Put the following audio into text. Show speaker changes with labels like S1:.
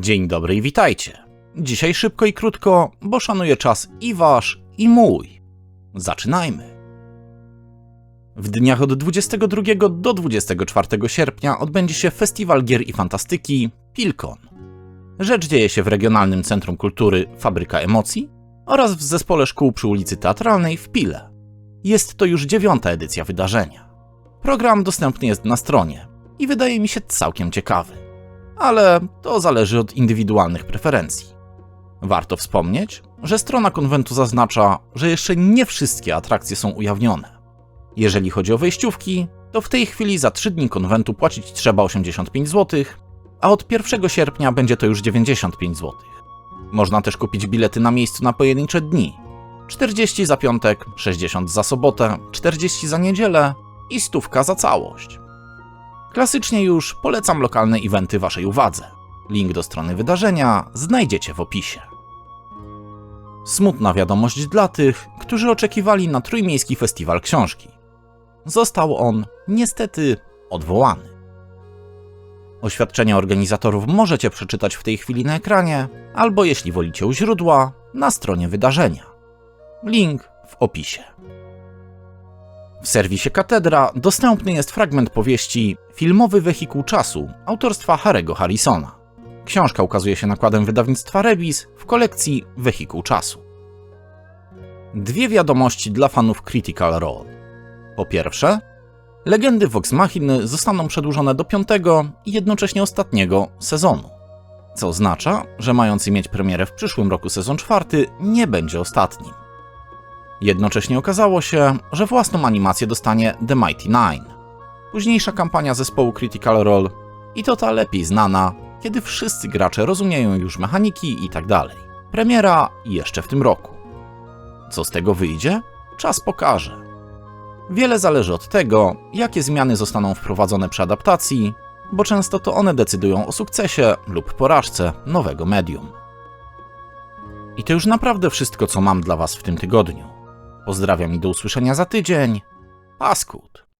S1: Dzień dobry i witajcie. Dzisiaj szybko i krótko, bo szanuję czas i wasz, i mój. Zaczynajmy. W dniach od 22 do 24 sierpnia odbędzie się Festiwal Gier i Fantastyki Pilkon. Rzecz dzieje się w Regionalnym Centrum Kultury Fabryka Emocji oraz w Zespole Szkół przy ulicy Teatralnej w Pile. Jest to już dziewiąta edycja wydarzenia. Program dostępny jest na stronie i wydaje mi się całkiem ciekawy. Ale to zależy od indywidualnych preferencji. Warto wspomnieć, że strona konwentu zaznacza, że jeszcze nie wszystkie atrakcje są ujawnione. Jeżeli chodzi o wejściówki, to w tej chwili za 3 dni konwentu płacić trzeba 85 zł, a od 1 sierpnia będzie to już 95 zł. Można też kupić bilety na miejscu na pojedyncze dni. 40 za piątek, 60 za sobotę, 40 za niedzielę i stówka za całość. Klasycznie już polecam lokalne eventy Waszej uwadze. Link do strony wydarzenia znajdziecie w opisie. Smutna wiadomość dla tych, którzy oczekiwali na Trójmiejski Festiwal Książki. Został on niestety odwołany. Oświadczenia organizatorów możecie przeczytać w tej chwili na ekranie, albo jeśli wolicie u źródła, na stronie wydarzenia. Link w opisie. W serwisie Katedra dostępny jest fragment powieści Filmowy wehikuł czasu autorstwa Harego Harrisona. Książka ukazuje się nakładem wydawnictwa Rebis w kolekcji Wehikuł czasu. Dwie wiadomości dla fanów Critical Role. Po pierwsze, legendy Vox Machiny zostaną przedłużone do piątego i jednocześnie ostatniego sezonu. Co oznacza, że mający mieć premierę w przyszłym roku sezon czwarty nie będzie ostatnim. Jednocześnie okazało się, że własną animację dostanie The Mighty Nine. Późniejsza kampania zespołu Critical Role i to ta lepiej znana, kiedy wszyscy gracze rozumieją już mechaniki i tak dalej. Premiera jeszcze w tym roku. Co z tego wyjdzie? Czas pokaże. Wiele zależy od tego, jakie zmiany zostaną wprowadzone przy adaptacji, bo często to one decydują o sukcesie lub porażce nowego medium. I to już naprawdę wszystko, co mam dla Was w tym tygodniu. Pozdrawiam i do usłyszenia za tydzień. Paskud.